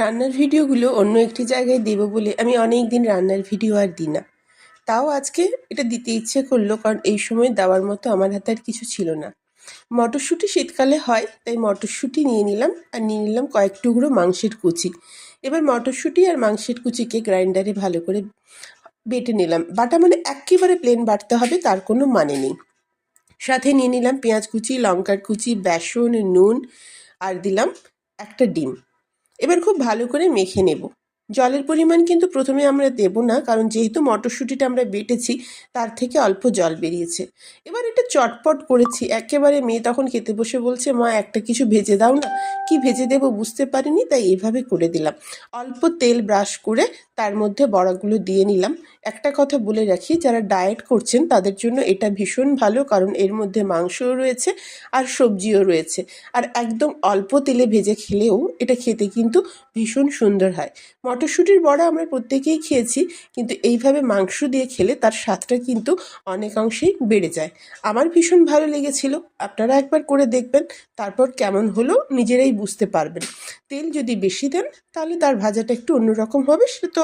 রান্নার ভিডিওগুলো অন্য একটি জায়গায় দেবো বলে আমি অনেক দিন রান্নার ভিডিও আর দিই না। তাও আজকে এটা দিতে ইচ্ছে করল কারণ এই সময় দেওয়ার মতো আমার হাতে আর কিছু ছিল না। মটরশুঁটি শীতকালে হয়, তাই মটরশুঁটি নিয়ে নিলাম আর নিয়ে নিলাম কয়েক টুকরো মাংসের কুচি। এবার মটরশুঁটি আর মাংসের কুচিকে গ্রাইন্ডারে ভালো করে বেটে নিলাম। বাটা মানে একেবারে প্লেন বাটতে হবে, তার কোনো মানে নেই। সাথে নিয়ে নিলাম পেঁয়াজ কুচি, লঙ্কার কুচি, বেসন, নুন আর দিলাম একটা ডিম। এবার খুব ভালো করে মেখে নেব। জলের পরিমাণ কিন্তু প্রথমে আমরা দেব না, কারণ যেহেতু মটরশুঁটিটা আমরা বেটেছি, তার থেকে অল্প জল বেরিয়েছে। এবার এটা চটপট করেছি, একেবারে মেয়ে তখন খেতে বসে বলছে, মা, একটা কিছু ভেজে দাও না। কি ভেজে দেবো বুঝতে পারিনি, তাই এভাবে করে দিলাম। অল্প তেল ব্রাশ করে তার মধ্যে বড়াগুলো দিয়ে নিলাম। একটা কথা বলে রাখি, যারা ডায়েট করছেন, তাদের জন্য এটা ভীষণ ভালো, কারণ এর মধ্যে মাংসও রয়েছে আর সবজিও রয়েছে। আর একদম অল্প তেলে ভেজে খেলেও এটা খেতে কিন্তু ভীষণ সুন্দর হয়। মটরশুঁটির বড়া আমরা প্রত্যেকেই খেয়েছি, কিন্তু এইভাবে মাংস দিয়ে খেলে তার স্বাদটা কিন্তু অনেকাংশেই বেড়ে যায়। আমার ভীষণ ভালো লেগেছিল, আপনারা একবার করে দেখবেন, তারপর কেমন হলো নিজেরাই বুঝতে পারবেন। তেল যদি বেশি দেন, তাহলে তার ভাজাটা একটু অন্যরকম হবে, সে তো